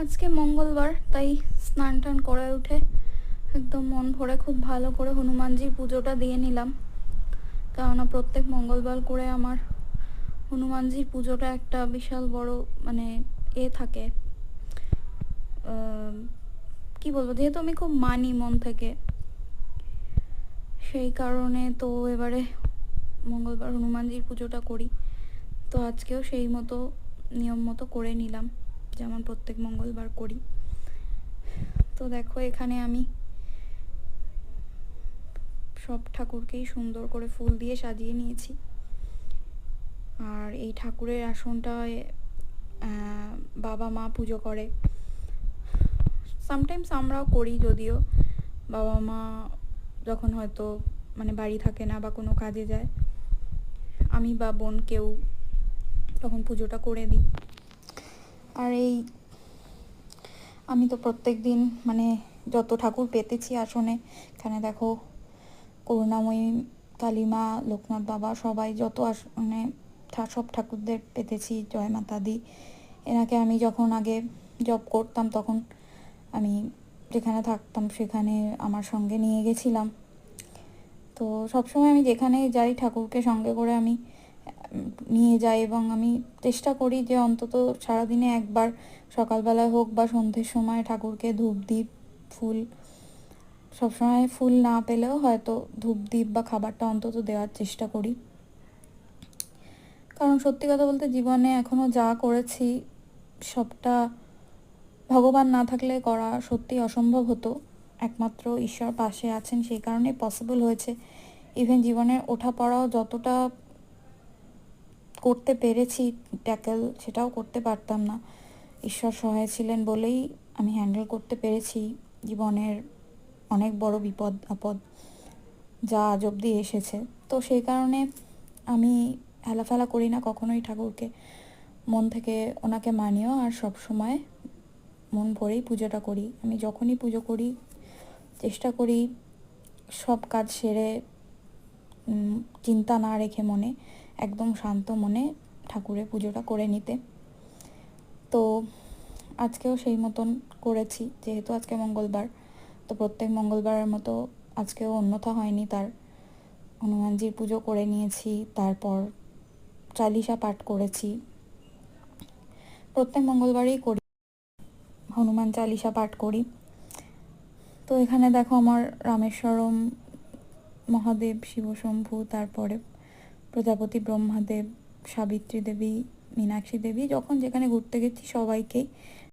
আজকে মঙ্গলবার, তাই স্নান টান করে উঠে একদম মন ভরে খুব ভালো করে হনুমানজির পুজোটা দিয়ে নিলাম। কেননা প্রত্যেক মঙ্গলবার করে আমার হনুমানজির পুজোটা একটা বিশাল বড় মানে এ থাকে। কি বলব, যেহেতু আমি খুব মানি মন থেকে, সেই কারণে তো এবারে মঙ্গলবার হনুমানজির পুজোটা করি। তো আজকেও সেই মতো, নিয়ম মতো করে নিলাম। যেমন প্রত্যেক মঙ্গলবার করি। তো দেখো এখানে আমি সব ঠাকুরকেই সুন্দর করে ফুল দিয়ে সাজিয়ে নিয়েছি। আর এই ঠাকুরের আসনটায় বাবা মা পুজো করে। সামটাইমস আমরাও করি যদিও, বাবা মা যখন হয়তো মানে বাড়ি থাকে না বা কোনো কাজে যায়, আমি বা বোন কেউ তখন পুজোটা করে দিই। আর এই আমি তো প্রত্যেক দিন মানে যত ঠাকুর পেতেছি আসনে, এখানে দেখো করুণাময়ী, কালিমা, লোকনাথ বাবা সবাই যত আসনে সব ঠাকুরদের পেতেছি, জয় মাতা দি এনাকে আমি যখন আগে জব করতাম তখন আমি যেখানে থাকতাম সেখানে আমার সঙ্গে নিয়ে গেছিলাম। তো সবসময় আমি যেখানে যাই ঠাকুরকে সঙ্গে করে আমি নিয়ে যাই এবং আমি চেষ্টা করি যে অন্তত সারাদিনে একবার সকালবেলায় হোক বা সন্ধ্যের সময় ঠাকুরকে ধূপ দ্বীপ ফুল, সবসময় ফুল না পেলেও হয়তো ধূপ দ্বীপ বা খাবারটা অন্তত দেওয়ার চেষ্টা করি। কারণ সত্যি কথা বলতে জীবনে এখনও যা করেছি সবটা ভগবান না থাকলে করা সত্যি অসম্ভব হতো। একমাত্র ঈশ্বর পাশে আছেন সেই কারণে পসিবল হয়েছে। ইভেন জীবনের ওঠা পড়াও যতটা করতে পেরেছি ট্যাকেল সেটাও করতে পারতাম না। ঈশ্বর সহায় ছিলেন বলেই আমি হ্যান্ডেল করতে পেরেছি। জীবনের অনেক বড় বিপদ, আপদ যা আজ অব্দি এসেছে। তো সেই কারণে আমি হেলাফেলা করি না কখনোই ঠাকুরকে। মন থেকে ওনাকে মানিও আর সব সময় মন ভরেই পুজোটা করি। আমি যখনই পুজো করি, চেষ্টা করি সব কাজ সেরে চিন্তা না রেখে মনে একদম শান্ত মনে ঠাকুরের পুজোটা করে নিতে। তো আজকেও সেই মতন করেছি, যেহেতু আজকে মঙ্গলবার, তো প্রত্যেক মঙ্গলবারের মতো আজকেও অন্যথা হয়নি তার। হনুমানজির পুজো করে নিয়েছি, তারপর চালিশা পাঠ করেছি। প্রত্যেক মঙ্গলবারেই করি, হনুমান চালিশা পাঠ করি। তো এখানে দেখো আমার রামেশ্বরম, মহাদেব, শিবশম্ভু, তারপরে প্রজাপতি ব্রহ্মাদেব সাবিত্রী দেবী মীনাক্ষী দেবী যখন যেখানে ঘুরতে গেছি সবাইকেই